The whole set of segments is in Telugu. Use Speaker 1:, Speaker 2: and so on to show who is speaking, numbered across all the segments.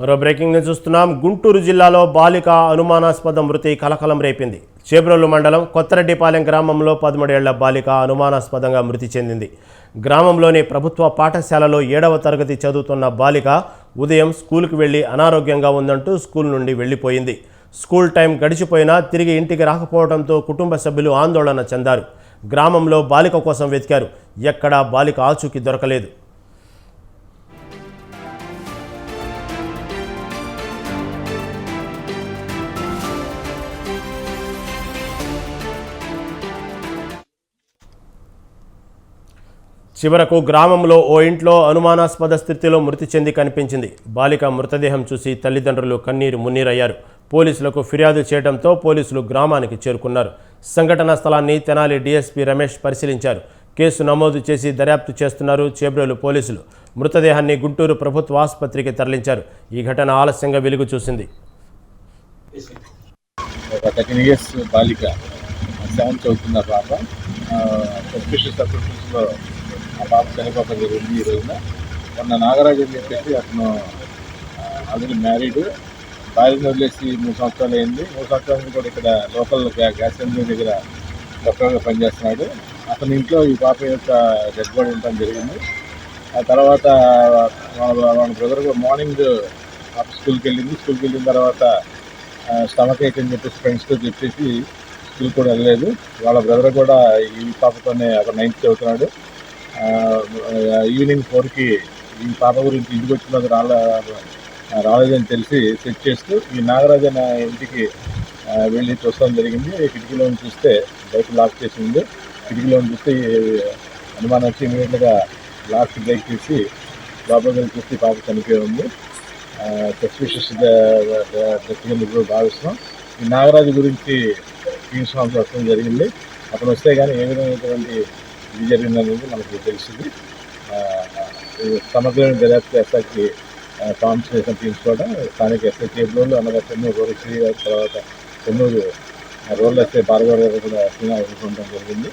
Speaker 1: మరో బ్రేకింగ్ న్యూస్ చూస్తున్నాం. గుంటూరు జిల్లాలో బాలిక అనుమానాస్పద మృతి కలకలం రేపింది. చేబ్రోలు మండలం కొత్తరెడ్డిపాలెం గ్రామంలో పదమూడేళ్ళ బాలిక అనుమానాస్పదంగా మృతి చెందింది. గ్రామంలోని ప్రభుత్వ పాఠశాలలో ఏడవ తరగతి చదువుతున్న బాలిక ఉదయం స్కూల్కి వెళ్ళి అనారోగ్యంగా ఉందంటూ స్కూల్ నుండి వెళ్ళిపోయింది. స్కూల్ టైం గడిచిపోయినా తిరిగి ఇంటికి రాకపోవడంతో కుటుంబ సభ్యులు ఆందోళన చెందారు. గ్రామంలో బాలిక కోసం వెతికారు. ఎక్కడా బాలిక ఆచూకీ దొరకలేదు. చివరకు గ్రామంలో ఓ ఇంట్లో అనుమానాస్పద స్థితిలో మృతి చెంది కనిపించింది. బాలిక మృతదేహం చూసి తల్లిదండ్రులు కన్నీరు మున్నీరయ్యారు. పోలీసులకు ఫిర్యాదు చేయడంతో పోలీసులు గ్రామానికి చేరుకున్నారు. సంఘటనా స్థలాన్ని తెనాలి డీఎస్పీ రమేష్ పరిశీలించారు. కేసు నమోదు చేసి దర్యాప్తు చేస్తున్నారు చేబ్రోలు పోలీసులు. మృతదేహాన్ని గుంటూరు ప్రభుత్వ ఆసుపత్రికి తరలించారు. ఈ ఘటన ఆలస్యంగా వెలుగు చూసింది.
Speaker 2: ఒక థర్టీన్ ఇయర్స్ బాలిక సెవెన్ చదువుతున్న పాప సస్పిషియస్ ఆ పాప చనిపోవడం జరిగింది ఈ రోజున మొన్న నాగరాజు అని చెప్పేసి అతను ఆల్రెడీ మ్యారీడ్. భార్యను వదిలేసి మూడు సంవత్సరాలు అయింది. మూడు సంవత్సరాల నుంచి కూడా ఇక్కడ లోకల్ గ్యా- గ్యాస్ కంపెనీ దగ్గర డాక్టర్గా పనిచేస్తున్నాడు. అతని ఇంట్లో ఈ పాప యొక్క డెడ్ బాడీ ఉండటం జరిగింది. ఆ తర్వాత వాళ్ళ వాళ్ళ బ్రదర్ మార్నింగ్ పాప స్కూల్కి వెళ్ళింది. స్కూల్కి వెళ్ళిన తర్వాత స్టమక్ అయితే అని చెప్పేసి ఫ్రెండ్స్తో చెప్పేసి స్కూల్ కూడా వెళ్ళలేదు. వాళ్ళ బ్రదర్ కూడా ఈ పాపతోనే అక్కడ నైన్త్ చదువుతున్నాడు. ఈవినింగ్ ఫోర్కి ఈ పాప గురించి ఇంటికి వచ్చినది రాలే రాలేదని తెలిసి చెక్ చేస్తూ ఈ నాగరాజు నా ఇంటికి వెళ్ళి చూడడం జరిగింది. కిటికీలో చూస్తే బైక్ లాక్ చేసి ఉంది. కిటికీలో చూస్తే అనుమానం వచ్చి ఇమీడియట్గా లాక్ బ్రేక్ చేసి లోపలికి వెళ్ళి చూస్తే పాప చనిపోయి ఉంది. సస్పిషియస్ డెత్గా ఇప్పుడు భావిస్తున్నాం. ఈ నాగరాజు గురించి తీసుకోవాల్సి వస్తుంది జరిగింది. అతను వస్తే కానీ ఏ విధమైనటువంటి ఇది జరిగిందనేది మనకు తెలిసింది. సమగ్రమైన దర్యాప్తు ఎస్ఐకి ఫార్మ్స్ చేసిన టీమ్స్ కూడా స్థానిక ఎస్ఐ కేబుల్ అనగా చెన్నూరు రోడ్డు తర్వాత చెన్నూరు రోడ్లు ఎస్ఐ భార్గవ గారు కూడా ఉండడం జరిగింది.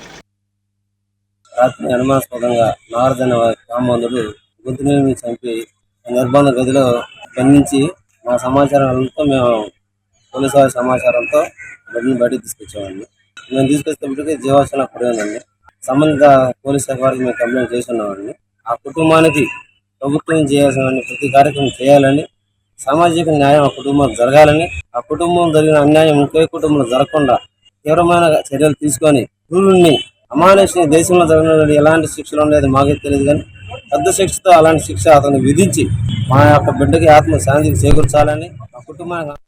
Speaker 3: రాత్రి అనుమానాస్పదంగా నారదన కాంబోందుడు గొంతు మీద చంపి నిర్బంధ గదిలో బంధించి మా సమాచారంతో మేము పోలీసు వారి సమాచారంతో బడిని బయటికి తీసుకొచ్చామండి మేము తీసుకొచ్చేటప్పటికి జీవాసన పడి ఉందండి. సంబంధిత పోలీస్ శాఖ వారికి మేము కంప్లైంట్ చేసి ఆ కుటుంబానికి ప్రభుత్వం చేయాల్సిన ప్రతి కార్యక్రమం చేయాలని సామాజిక న్యాయం ఆ కుటుంబం జరగాలని ఆ కుటుంబం జరిగిన అన్యాయం ఇంకే కుటుంబంలో జరగకుండా తీవ్రమైన చర్యలు తీసుకొని గురువుని అమానుషి దేశంలో జరిగినటువంటి ఎలాంటి శిక్షలు ఉండేది మాకే తెలియదు కానీ పెద్ద శిక్షతో అలాంటి శిక్ష అతను విధించి మా యొక్క బిడ్డకి ఆత్మ శాంతికి చేకూర్చాలని ఆ కుటుంబానికి